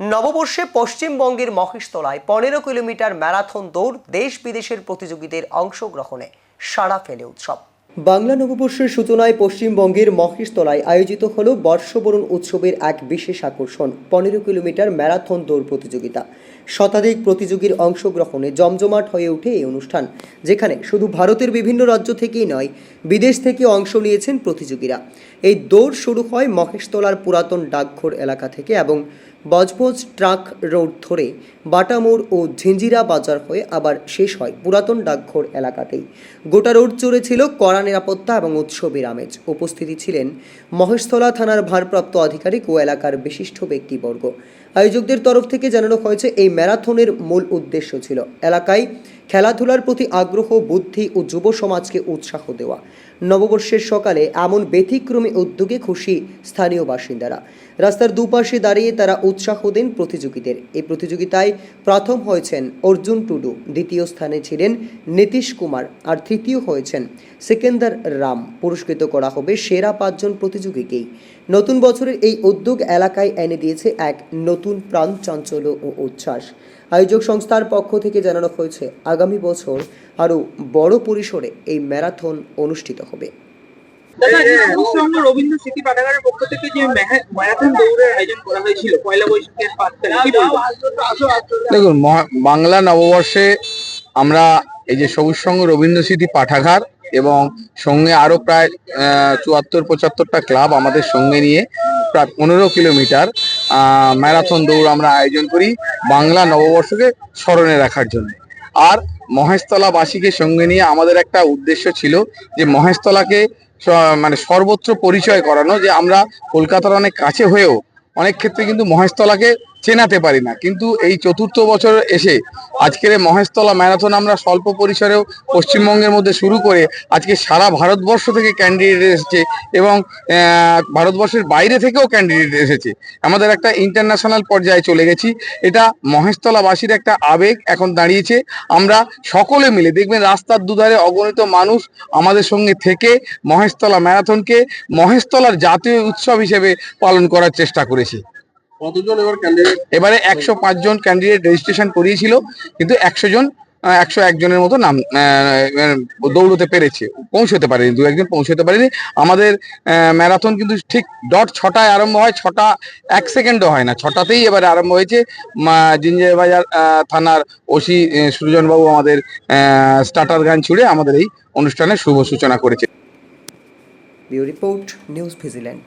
নববর্ষে পশ্চিমবঙ্গের মহেশতলায় পনেরো kilometre marathon দৌড় দেশ বিদেশের প্রতিযোগীদের অংশগ্রহণে সাড়া ফেলে উৎসব। বাংলা নববর্ষের সূচনায় পশ্চিমবঙ্গের মহেশতলায় আয়োজিত হল বর্ষবরণ উৎসবের এক বিশেষ আকর্ষণ, পনেরো কিলোমিটার ম্যারাথন দৌড় প্রতিযোগিতা। শতাধিক প্রতিযোগীর অংশগ্রহণে জমজমাট হয়ে ওঠে এই অনুষ্ঠান, যেখানে শুধু ভারতের বিভিন্ন রাজ্য থেকেই নয়, বিদেশ থেকে অংশ নিয়েছেন প্রতিযোগীরা। এই দৌড় শুরু হয় মহেশতলার পুরাতন ডাকঘর এলাকা থেকে এবং বজবজ ট্রাক রোড ধরে বাটামোড় ও ঝিঞ্জিরা বাজার হয়ে আবার শেষ হয় পুরাতন ডাকঘর এলাকাতেই। গোটা রোড জুড়ে ছিল কড়া নিরাপত্তা এবং উৎসবের আমেজ উপস্থিতি ছিলেন মহেশতলা থানার ভারপ্রাপ্ত আধিকারিক ও এলাকার বিশিষ্ট ব্যক্তিবর্গ। আয়োজকদের তরফ থেকে জানানো হয়েছে, এই ম্যারাথনের মূল উদ্দেশ্য ছিল এলাকায় খেলাধুলার প্রতি আগ্রহ, বুদ্ধি ও যুব সমাজকে উৎসাহ দেওয়া। নববর্ষের সকালে এমন ব্যতিক্রমী উদ্যোগে খুশি স্থানীয় বাসিন্দারা। রাস্তার দুপাশে দাঁড়িয়ে তারা উৎসাহ দেন প্রতিযোগীদের। এই প্রতিযোগিতায় প্রথম হয়েছেন অর্জুন টুডু, দ্বিতীয় স্থানে ছিলেন নীতিশ কুমার আর তৃতীয় হয়েছেন সেকেন্দার রাম। পুরস্কৃত করা হবে সেরা পাঁচজন প্রতিযোগীকেই। নতুন বছরের এই উদ্যোগ এলাকায় এনে দিয়েছে এক নতুন প্রাণ চাঞ্চল্য ও উচ্ছ্বাস। আয়োজক সংস্থার পক্ষ থেকে জানানো হয়েছে আগামী বছর আরও বড় পরিসরে এই ম্যারাথন অনুষ্ঠিত হবে। দাদা আজকে পশ্চিমবঙ্গ রবীন্দ্র স্মৃতি পাঠাগারের পক্ষ থেকে যে ম্যারাথন দৌড়ের আয়োজন করা হয়েছিল পয়লা বৈশাখের পাঁচ তারিখ দেখুন মহা- বাংলা নববর্ষে আমরা এই যে সবুজ সংঘ রবীন্দ্র স্মৃতি পাঠাগার এবং সঙ্গে আরও প্রায় চুয়াত্তর পঁচাত্তরটা ক্লাব আমাদের সঙ্গে নিয়ে প্রায় পনেরো কিলোমিটার ম্যারাথন দৌড় আমরা আয়োজন করি বাংলা নববর্ষকে স্মরণে রাখার জন্য। আর মহেশতলাবাসীকে সঙ্গে নিয়ে আমাদের একটা উদ্দেশ্য ছিল যে মহেশতলাকে মানে সর্বত্র পরিচয় করানো, যে আমরা কলকাতার অনেক কাছে হয়েও অনেক ক্ষেত্রে কিন্তু মহেশতলাকে চেনাতে পারি না। কিন্তু এই চতুর্থ বছর এসে আজকের এই মহেশতলা ম্যারাথন আমরা স্বল্প পরিসরেও পশ্চিমবঙ্গের মধ্যে শুরু করে আজকে সারা ভারতবর্ষ থেকে ক্যান্ডিডেট এসেছে এবং ভারতবর্ষের বাইরে থেকেও ক্যান্ডিডেট এসেছে। আমাদের একটা ইন্টারন্যাশনাল পর্যায়ে চলে গেছি। এটা মহেশতলাবাসীর একটা আবেগ এখন দাঁড়িয়েছে। আমরা সকলে মিলে, দেখবেন রাস্তার দুধারে অগণিত মানুষ আমাদের সঙ্গে থেকে মহেশতলা ম্যারাথনকে মহেশতলার জাতীয় উৎসব হিসেবে পালন করার চেষ্টা করেছি। কতজন এবার ক্যান্ডিডেট এবারে একশো জন ক্যান্ডিডেট রেজিস্ট্রেশন করিয়েছিল কিন্তু একশো জন একশো একজনের মতো নাম দৌড়তে পেরেছে। পৌঁছতে পারেনি দু একজন পৌঁছতে পারেনি। আমাদের ম্যারাথন কিন্তু ঠিক ডট ছটায় আরম্ভ হয় ছটা এক সেকেন্ডও হয় না। ছটাতেই এবারে আরম্ভ হয়েছে। জিঞ্জার বাজার থানার ওসি সুরজনবাবু আমাদের স্টার্টার গান ছুড়ে আমাদের এই অনুষ্ঠানের শুভ সূচনা করেছে। Report news vigilante.